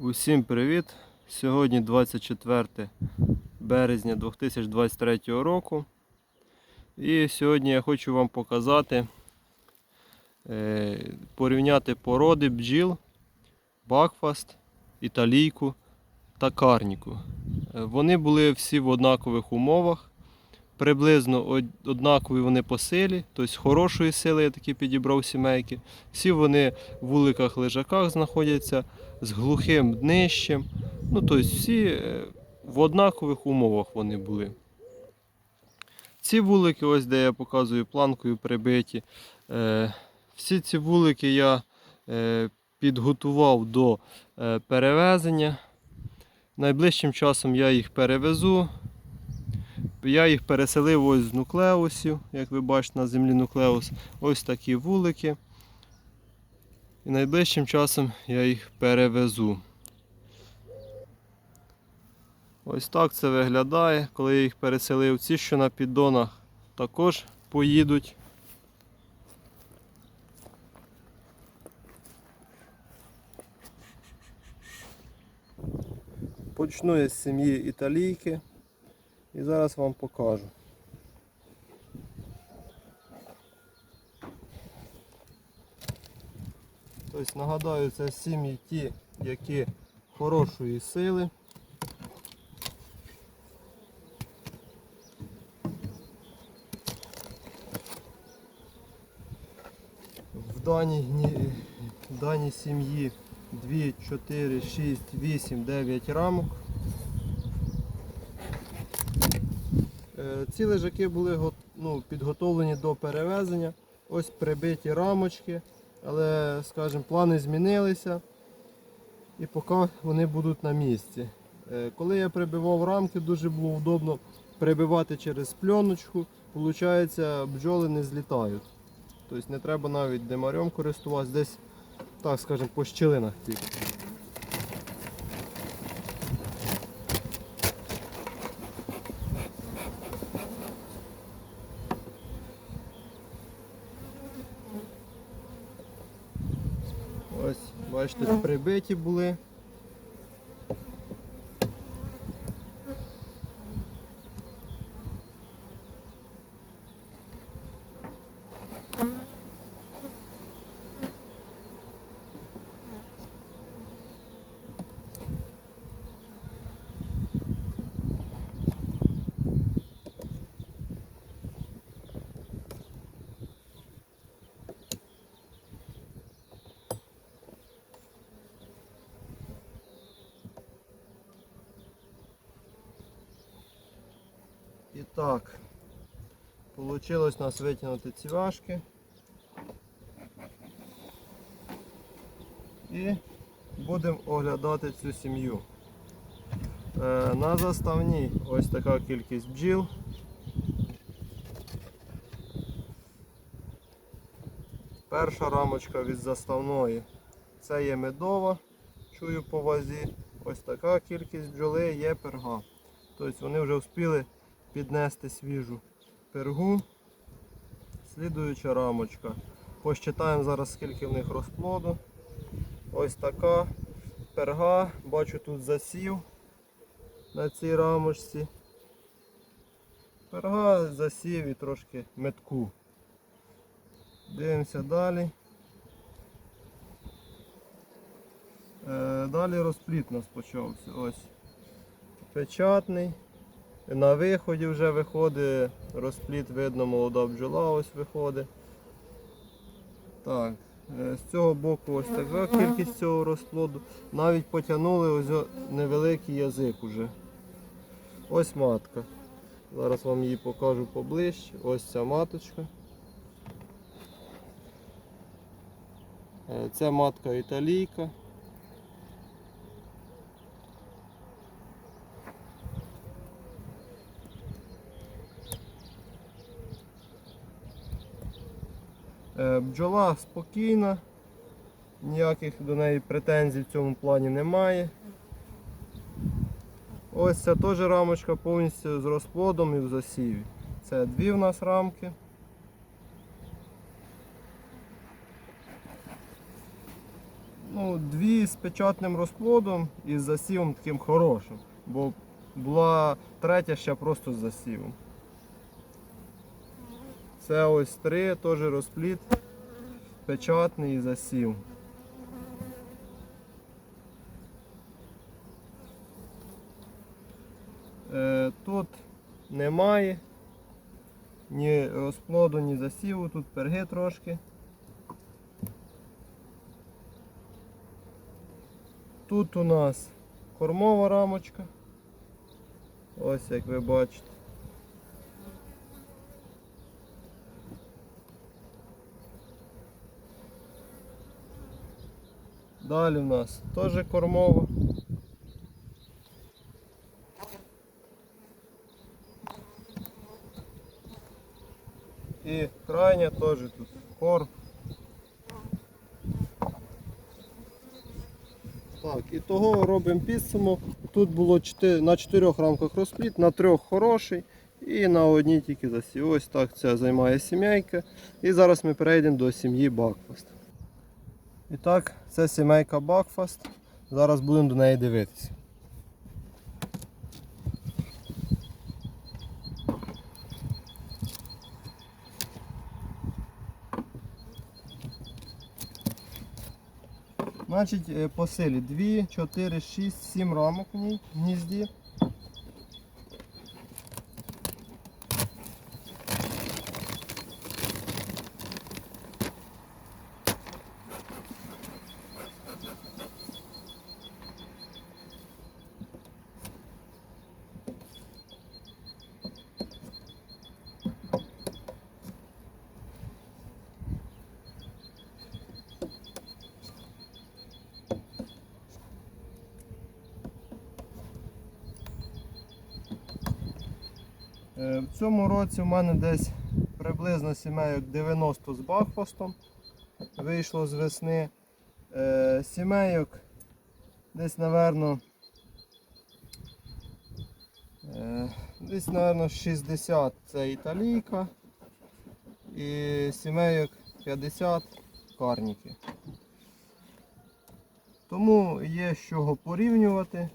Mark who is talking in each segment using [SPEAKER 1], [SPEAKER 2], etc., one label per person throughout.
[SPEAKER 1] Усім привіт! Сьогодні 24 березня 2023 року. І сьогодні я хочу вам показати, е, порівняти породи бджіл, Бакфаст, Італійку та Карніку. Е, Вони були всі в однакових умовах. Приблизно однакові вони по силі, тобто хорошої сили я таки підібрав сімейки. Всі вони в вуликах лежаках знаходяться з глухим днищем. Ну, тобто всі е, в однакових умовах вони були. Ці вулики, ось де я показую планкою прибиті. е, Всі ці вулики я е, підготував до перевезення. Найближчим часом я їх перевезу. Я їх переселив ось з нуклеусів, як ви бачите на землі нуклеус. Ось такі вулики. І найближчим часом я їх перевезу. Ось так це виглядає, коли я їх переселив. Ці, що на піддонах, також поїдуть. Почну я з сім'ї італійки і зараз вам покажу. Тобто нагадаю, це сім'ї ті, які хорошої сили. В даній, в даній сім'ї 2, 4, 6, 8, 9 рамок. Ці лежаки були ну, підготовлені до перевезення. Ось прибиті рамочки, але, скажімо, плани змінилися і поки вони будуть на місці. Е, Коли я прибивав рамки, дуже було удобно прибивати через пленочку. Получається, бджоли не злітають. Тобто не треба навіть демарем користуватися, десь, так скажемо, по щілинах тільки. Ось, бачите, прибиті були. І так, вийшло у нас витягнути ці важки. І будемо оглядати цю сім'ю. Е, на заставній ось така кількість бджіл. Перша рамочка від заставної. Це є медова, чую по вазі. Ось така кількість бджоли є перга. Тобто вони вже встигли піднести свіжу пергу. Слідуюча рамочка. Посчитаємо зараз скільки в них розплоду. Ось така перга. Бачу тут засів на цій рамочці. Перга засів і трошки метку. Дивимося далі. Е, Далі розпліт у нас почався. Ось печатний. На виході вже виходить розпліт, видно, молода бджола ось виходить. Так, е, з цього боку ось така кількість цього розплоду. Навіть потягнули ось невеликий язик уже. Ось матка. Зараз вам її покажу поближче. Ось ця маточка. Це матка італійка. Бджола спокійна, ніяких до неї претензій в цьому плані немає. Ось ця теж рамочка повністю з розплодом і в засіві. Це дві в нас рамки. Ну, дві з печатним розплодом і з засівом таким хорошим. Бо була третя ще просто з засівом. Це ось три, теж розплід, печатний і засів. Е, Тут немає ні розплоду, ні засіву, тут перги трошки. Тут у нас кормова рамочка. Ось як ви бачите. Далі у нас теж кормова. І крайня теж тут корм. Так, і того робимо підсумок. Тут було 4, на 4 рамках розпліт, на 3 хороший і на одній тільки засів. Ось так це займає сімейка. І зараз ми перейдемо до сім'ї Бакфаст. І так, це сімейка Бакфаст. Зараз будемо до неї дивитися. Значить, е, по силі 2, 4, 6, 7 рамок в ній в гнізді. В цьому році в мене десь приблизно сімейок 90 з бакфастом вийшло з весни. Е, Сімейок десь, напевно, е, десь, напевно, 60 це італійка і сімейок 50 карніки. Тому є з чого порівнювати.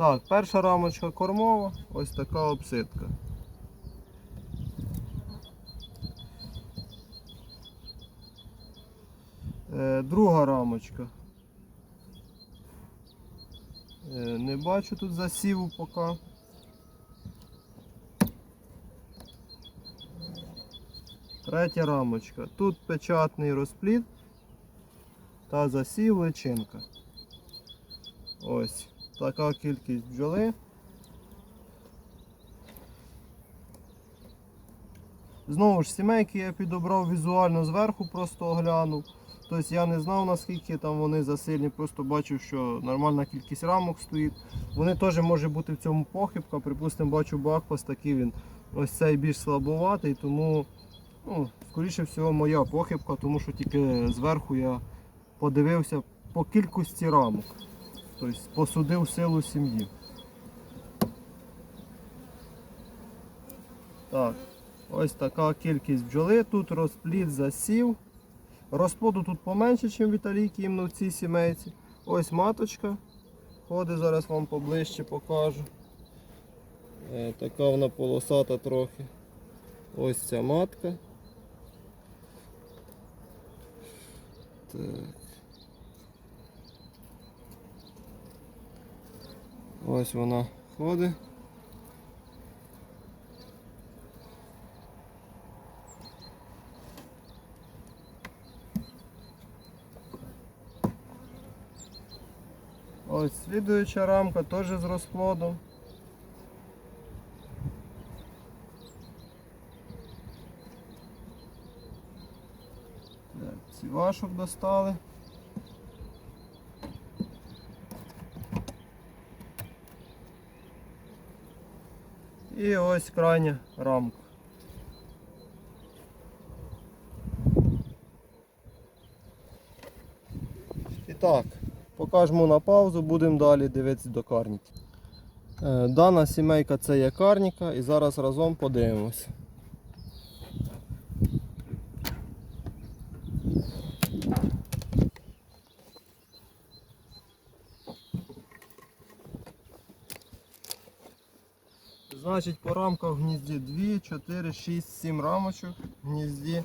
[SPEAKER 1] Так, перша рамочка кормова, ось така обсидка. Е, друга рамочка. Е, не бачу тут засіву поки. Третя рамочка. Тут печатний розплід та засів личинка. Ось така кількість бджоли. Знову ж сімейки я підобрав візуально зверху, просто оглянув. Тобто я не знав наскільки там вони засильні, просто бачив, що нормальна кількість рамок стоїть. Вони теж може бути в цьому похибка. Припустимо, бачу бакпас такий він ось цей більш слабоватий, тому ну, скоріше всього моя похибка, тому що тільки зверху я подивився по кількості рамок. Тобто посудив силу сім'ї. Так, ось така кількість бджоли. Тут розплід засів. Розплоду тут поменше, ніж в італійки, в цій сімейці. Ось маточка. Ходить, зараз вам поближче покажу. Е, така вона полосата трохи. Ось ця матка. Так. Ось вона ходить. Ось слідуюча рамка теж з розплодом. Так, Цівашок достали. І ось крайня рамка. І так, покажемо на паузу, будемо далі дивитися до карніки. Е, Дана сімейка це є карніка і зараз разом подивимось. Значить, по рамках в гнізді 2, 4, 6, 7 рамочок в гнізді.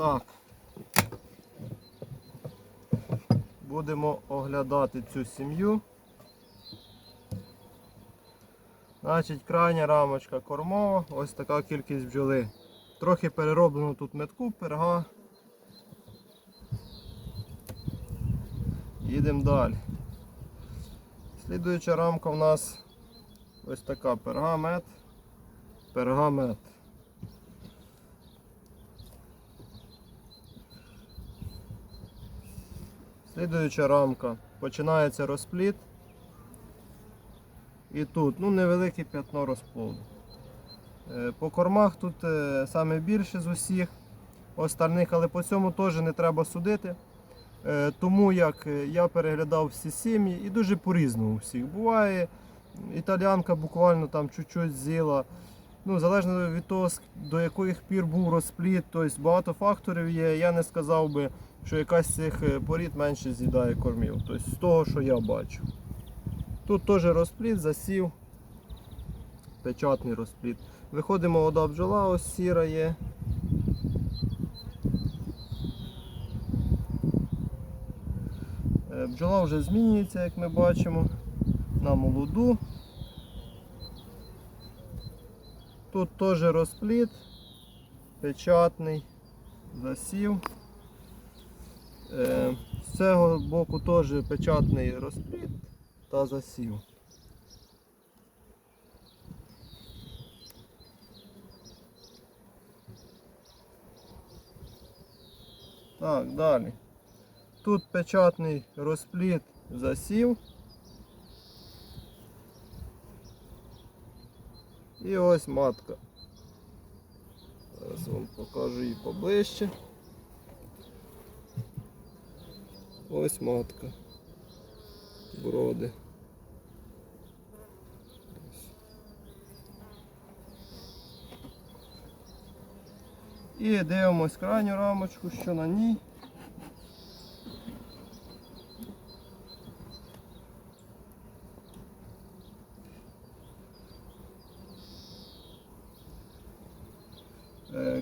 [SPEAKER 1] Так. Будемо оглядати цю сім'ю. Значить, крайня рамочка кормова, ось така кількість бджоли. Трохи перероблено тут метку, перга. Їдемо далі. Слідуюча рамка у нас ось така пергамет. Пергамет. Слідуюча рамка. Починається розпліт. І тут ну, невелике п'ятно розплоду. Е, По кормах тут е, саме більше з усіх остальних, але по цьому теж не треба судити. Е, Тому як я переглядав всі сім'ї і дуже по-різному у всіх. Буває, італіанка буквально там чуть-чуть з'їла. Ну, залежно від того, до яких пір був розпліт, тобто багато факторів є. Я не сказав би, що якась з цих е, порід менше з'їдає кормів. Тобто з того, що я бачу. Тут теж розпліт, засів, печатний розпліт. Виходимо вода бджола, ось сіра є. Е, Бджола вже змінюється, як ми бачимо, на молоду. Тут теж розпліт, печатний, засів. Е, З цього боку теж печатний розпліт та засів. Так, далі. Тут печатний розпліт засів. І ось матка. Зараз вам покажу її поближче. Ось матка. Броди. І дивимось крайню рамочку, що на ній.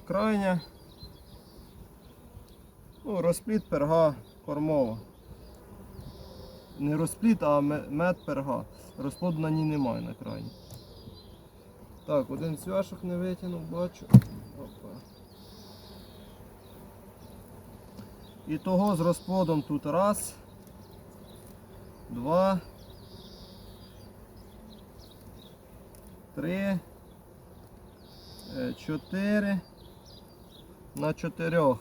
[SPEAKER 1] Крайня. Ну, розпліт перга кормова. Не розпліт, а мед перга. Розплоду на ній немає на крайній. Так, один цвяшок не витягнув, бачу. Опа. І того з розплодом тут раз, два, три, е, чотири. На чотирьох.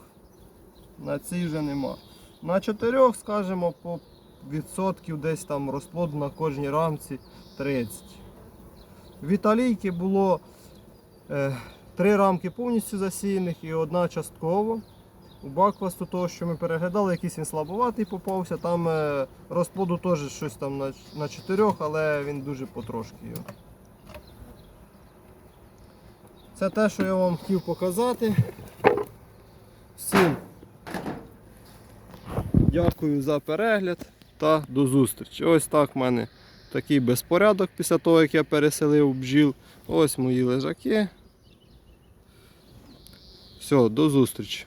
[SPEAKER 1] На цій вже нема. На чотирьох, скажімо, по відсотків десь там розплоду на кожній рамці 30. В італійки було е, три рамки повністю засіяних і одна частково. У Баквасту того, що ми переглядали, якийсь він слабоватий попався. Там е, розплоду теж щось там на, на чотирьох, але він дуже потрошки його. Це те, що я вам хотів показати. Всім дякую за перегляд та до зустрічі. Ось так в мене такий безпорядок після того, як я переселив бджіл. Ось мої лежаки. Все, до зустрічі.